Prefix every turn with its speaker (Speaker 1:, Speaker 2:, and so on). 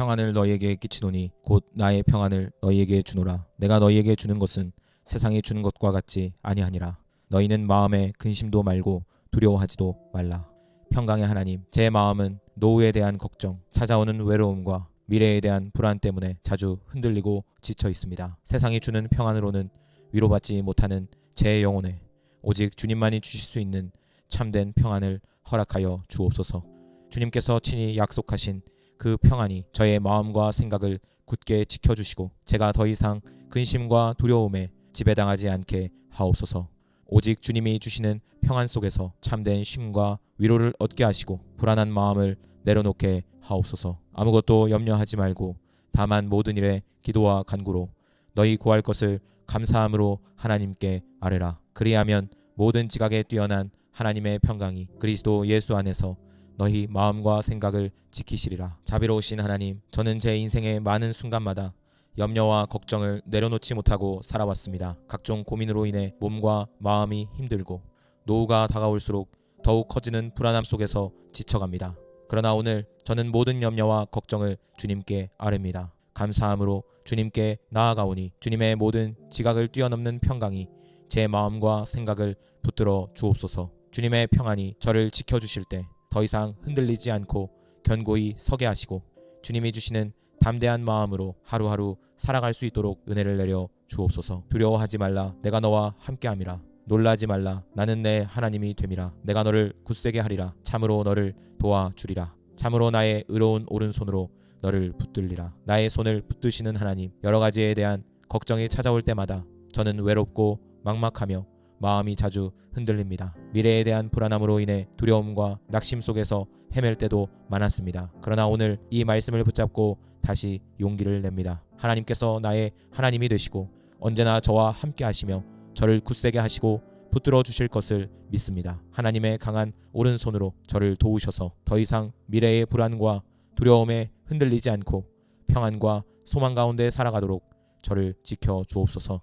Speaker 1: 평안을 너희에게 끼치노니 곧 나의 평안을 너희에게 주노라. 내가 너희에게 주는 것은 세상이 주는 것과 같지 아니하니라. 너희는 마음에 근심도 말고 두려워하지도 말라. 평강의 하나님 제 마음은 노후에 대한 걱정 찾아오는 외로움과 미래에 대한 불안 때문에 자주 흔들리고 지쳐 있습니다. 세상이 주는 평안으로는 위로받지 못하는 제 영혼에 오직 주님만이 주실 수 있는 참된 평안을 허락하여 주옵소서. 주님께서 친히 약속하신 그 평안이 저의 마음과 생각을 굳게 지켜주시고 제가 더 이상 근심과 두려움에 지배당하지 않게 하옵소서. 오직 주님이 주시는 평안 속에서 참된 쉼과 위로를 얻게 하시고 불안한 마음을 내려놓게 하옵소서. 아무것도 염려하지 말고 다만 모든 일에 기도와 간구로 너희 구할 것을 감사함으로 하나님께 아뢰라. 그리하면 모든 지각에 뛰어난 하나님의 평강이 그리스도 예수 안에서 너희 마음과 생각을 지키시리라. 자비로우신 하나님, 저는 제 인생의 많은 순간마다 염려와 걱정을 내려놓지 못하고 살아왔습니다. 각종 고민으로 인해 몸과 마음이 힘들고 노후가 다가올수록 더욱 커지는 불안함 속에서 지쳐갑니다. 그러나 오늘 저는 모든 염려와 걱정을 주님께 아뢰입니다. 감사함으로 주님께 나아가오니 주님의 모든 지각을 뛰어넘는 평강이 제 마음과 생각을 붙들어 주옵소서. 주님의 평안이 저를 지켜주실 때 더 이상 흔들리지 않고 견고히 서게 하시고 주님이 주시는 담대한 마음으로 하루하루 살아갈 수 있도록 은혜를 내려 주옵소서. 두려워하지 말라. 내가 너와 함께함이라. 놀라지 말라. 나는 내 하나님이 됨이라. 내가 너를 굳세게 하리라. 참으로 너를 도와주리라. 참으로 나의 의로운 오른손으로 너를 붙들리라. 나의 손을 붙드시는 하나님. 여러 가지에 대한 걱정이 찾아올 때마다 저는 외롭고 막막하며 마음이 자주 흔들립니다. 미래에 대한 불안함으로 인해 두려움과 낙심 속에서 헤맬 때도 많았습니다. 그러나 오늘 이 말씀을 붙잡고 다시 용기를 냅니다. 하나님께서 나의 하나님이 되시고 언제나 저와 함께 하시며 저를 굳세게 하시고 붙들어 주실 것을 믿습니다. 하나님의 강한 오른손으로 저를 도우셔서 더 이상 미래의 불안과 두려움에 흔들리지 않고 평안과 소망 가운데 살아가도록 저를 지켜 주옵소서.